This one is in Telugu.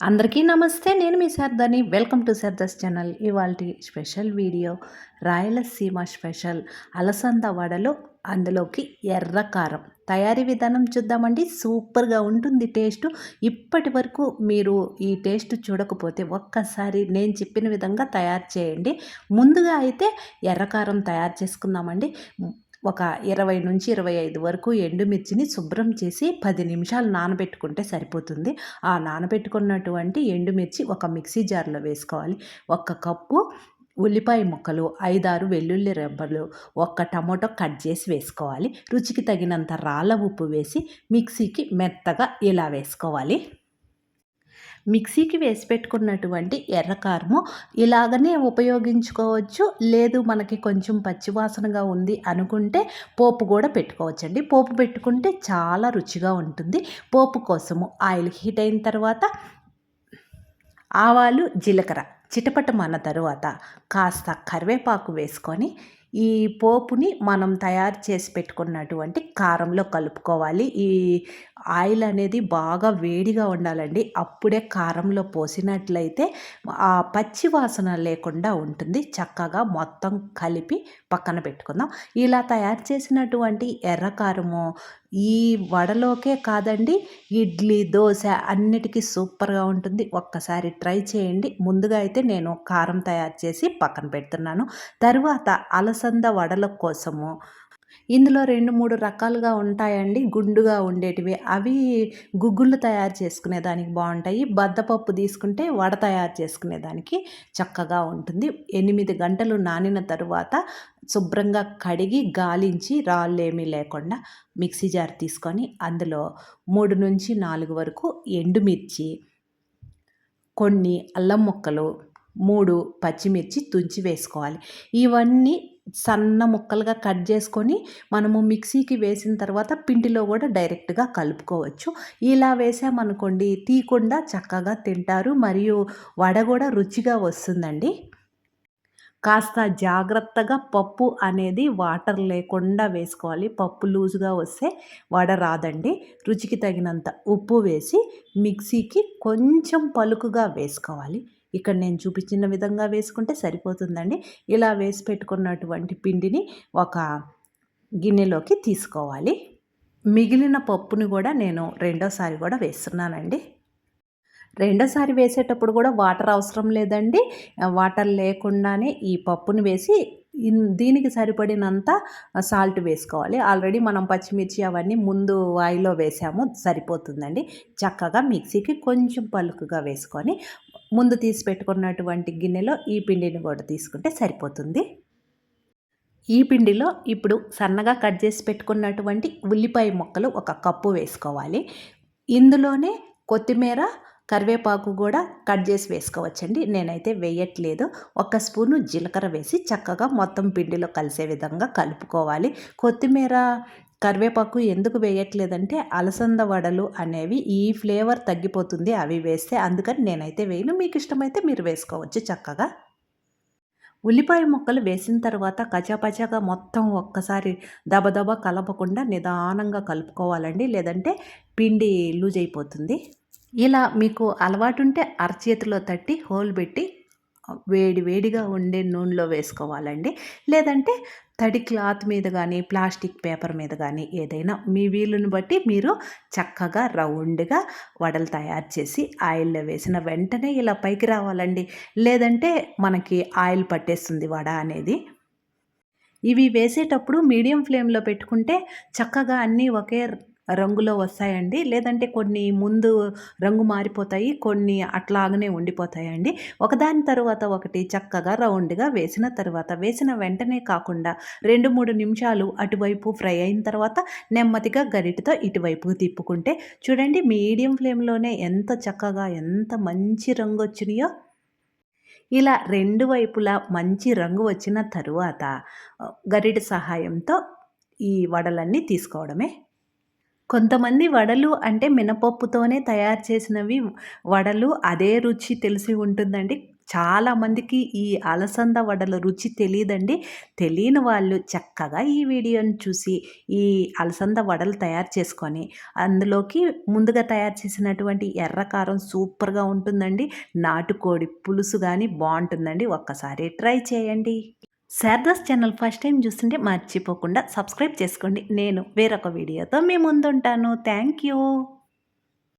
అందరికీ నమస్తే నేను మీ శారదాని వెల్కమ్ టు శారదాస్ ఛానల్. ఇవాళ స్పెషల్ వీడియో రాయలసీమ స్పెషల్ అలసంద వడలు అందులోకి ఎర్ర కారం. తయారీ విధానం చూద్దామండి. సూపర్గా ఉంటుంది టేస్ట్. ఇప్పటి వరకు మీరు ఈ టేస్ట్ చూడకపోతే ఒక్కసారి నేను చెప్పిన విధంగా తయారు చేయండి. ముందుగా అయితే ఎర్రకారం తయారు చేసుకుందామండి. ఒక ఇరవై నుంచి ఇరవై ఐదు వరకు ఎండుమిర్చిని శుభ్రం చేసి పది నిమిషాలు నానబెట్టుకుంటే సరిపోతుంది. ఆ నానబెట్టుకున్నటువంటి ఎండుమిర్చి ఒక మిక్సీ జార్లో వేసుకోవాలి. ఒక కప్పు ఉల్లిపాయ ముక్కలు ఐదారు వెల్లుల్లి రెబ్బలు ఒక్క టమోటో కట్ చేసి వేసుకోవాలి. రుచికి తగినంత రాళ్ళ ఉప్పు వేసి మిక్సీకి మెత్తగా ఇలా వేసుకోవాలి. మిక్సీకి వేసి పెట్టుకున్నటువంటి ఎర్రకారము ఇలాగనే ఉపయోగించుకోవచ్చు. లేదు మనకి కొంచెం పచ్చివాసనగా ఉంది అనుకుంటే పోపు కూడా పెట్టుకోవచ్చండి. పోపు పెట్టుకుంటే చాలా రుచిగా ఉంటుంది. పోపు కోసము ఆయిల్ హీట్ అయిన తర్వాత ఆవాలు జీలకర్ర చిటపటమన్న తరువాత కాస్త కరివేపాకు వేసుకొని ఈ పోపుని మనం తయారు చేసి పెట్టుకున్నటువంటి కారంలో కలుపుకోవాలి. ఈ ఆయిల్ అనేది బాగా వేడిగా ఉండాలండి. అప్పుడే కారంలో పోసినట్లయితే ఆ పచ్చి వాసన లేకుండా ఉంటుంది. చక్కగా మొత్తం కలిపి పక్కన పెట్టుకుందాం. ఇలా తయారు చేసినటువంటి ఎర్రకారము ఈ వడలోకే కాదండి ఇడ్లీ దోశ అన్నిటికీ సూపర్గా ఉంటుంది. ఒక్కసారి ట్రై చేయండి. ముందుగా అయితే నేను కారం తయారు చేసి పక్కన పెడుతున్నాను. తరువాత అలసంద వడల కోసము ఇందులో రెండు మూడు రకాలుగా ఉంటాయండి గుండుగా ఉండేటివి. అవి గుగ్గుళ్ళు తయారు చేసుకునేదానికి బాగుంటాయి. బద్దపప్పు తీసుకుంటే వడ తయారు చేసుకునేదానికి చక్కగా ఉంటుంది. ఎనిమిది గంటలు నానిన తరువాత శుభ్రంగా కడిగి గాలించి రాళ్ళు ఏమీ లేకుండా మిక్సీ జార్ తీసుకొని అందులో మూడు నుంచి నాలుగు వరకు ఎండుమిర్చి కొన్ని అల్లం ముక్కలు మూడు పచ్చిమిర్చి తుంచి వేసుకోవాలి. ఇవన్నీ సన్న ముక్కలుగా కట్ చేసుకొని మనము మిక్సీకి వేసిన తర్వాత పిండిలో కూడా డైరెక్ట్గా కలుపుకోవచ్చు. ఇలా వేసామనుకోండి తీయకుండా చక్కగా తింటారు. మరియు వడ కూడా రుచిగా వస్తుందండి. కాస్త జాగ్రత్తగా పప్పు అనేది వాటర్ లేకుండా వేసుకోవాలి. పప్పు లూజుగా వస్తే వడ రాదండి. రుచికి తగినంత ఉప్పు వేసి మిక్సీకి కొంచెం పలుకుగా వేసుకోవాలి. ఇక్కడ నేను చూపించిన విధంగా వేసుకుంటే సరిపోతుందండి. ఇలా వేసి పెట్టుకున్నటువంటి పిండిని ఒక గిన్నెలోకి తీసుకోవాలి. మిగిలిన పప్పుని కూడా నేను రెండోసారి కూడా వేస్తున్నానండి. రెండోసారి వేసేటప్పుడు కూడా వాటర్ అవసరం లేదండి. వాటర్ లేకుండానే ఈ పప్పుని వేసి దీనికి సరిపడినంత సాల్ట్ వేసుకోవాలి. ఆల్రెడీ మనం పచ్చిమిర్చి అవన్నీ ముందు ఆయిల్లో వేసాము సరిపోతుందండి. చక్కగా మిక్సీకి కొంచెం పలుకుగా వేసుకొని ముందు తీసి పెట్టుకున్నటువంటి గిన్నెలో ఈ పిండిని కూడా తీసుకుంటే సరిపోతుంది. ఈ పిండిలో ఇప్పుడు సన్నగా కట్ చేసి పెట్టుకున్నటువంటి ఉల్లిపాయ ముక్కలు ఒక కప్పు వేసుకోవాలి. ఇందులోనే కొత్తిమీర కరివేపాకు కూడా కట్ చేసి వేసుకోవచ్చండి. నేనైతే వేయట్లేదు. ఒక స్పూను జీలకర్ర వేసి చక్కగా మొత్తం పిండిలో కలిసే విధంగా కలుపుకోవాలి. కొత్తిమీర కరివేపాకు ఎందుకు వేయట్లేదంటే అలసంద వడలు అనేవి ఈ ఫ్లేవర్ తగ్గిపోతుంది అవి వేస్తే అందుకని నేనైతే వేయను. మీకు ఇష్టమైతే మీరు వేసుకోవచ్చు చక్కగా. ఉల్లిపాయ ముక్కలు వేసిన తర్వాత కచాపచాగా మొత్తం ఒక్కసారి దబదబా కలపకుండా నిదానంగా కలుపుకోవాలండి. లేదంటే పిండి లూజ్ అయిపోతుంది. ఇలా మీకు అలవాటుంటే అరచేతిలో తట్టి హోల్ పెట్టి వేడి వేడిగా ఉండే నూనెలో వేసుకోవాలండి. లేదంటే తడి క్లాత్ మీద కానీ ప్లాస్టిక్ పేపర్ మీద కానీ ఏదైనా మీ వీలుని బట్టి మీరు చక్కగా రౌండ్గా వడలు తయారు చేసి ఆయిల్లో వేసిన వెంటనే ఇలా పైకి రావాలండి. లేదంటే మనకి ఆయిల్ పట్టేస్తుంది వడ అనేది. ఇవి వేసేటప్పుడు మీడియం ఫ్లేమ్లో పెట్టుకుంటే చక్కగా అన్నీ ఒకే రంగులో వస్తాయండి. లేదంటే కొన్ని ముందు రంగు మారిపోతాయి కొన్ని అట్లాగనే ఉండిపోతాయండి. ఒకదాని తర్వాత ఒకటి చక్కగా రౌండ్గా వేసిన తర్వాత వేసిన వెంటనే కాకుండా రెండు మూడు నిమిషాలు అటువైపు ఫ్రై అయిన తర్వాత నెమ్మదిగా గరిటతో ఇటువైపు తిప్పుకుంటే చూడండి మీడియం ఫ్లేమ్లోనే ఎంత చక్కగా ఎంత మంచి రంగు వచ్చినాయో. ఇలా రెండు వైపులా మంచి రంగు వచ్చిన తరువాత గరిట సహాయంతో ఈ వడలన్నీ తీసుకోవడమే. కొంతమంది వడలు అంటే మినపప్పుతోనే తయారు చేసినవి వడలు అదే రుచి తెలిసి ఉంటుందండి. చాలామందికి ఈ అలసంద వడల రుచి తెలియదండి తెలియని వాళ్ళు చక్కగా ఈ వీడియోని చూసి ఈ అలసంద వడలు తయారు చేసుకొని అందులోకి ముందుగా తయారు చేసినటువంటి ఎర్రకారం సూపర్గా ఉంటుందండి. నాటుకోడి పులుసు కానీ బాగుంటుందండి. ఒక్కసారి ట్రై చేయండి. శారదాస్ ఛానల్ ఫస్ట్ టైం చూస్తుంటే మర్చిపోకుండా సబ్స్క్రైబ్ చేసుకోండి. నేను వేరొక వీడియోతో మీ ముందుంటాను. Thank you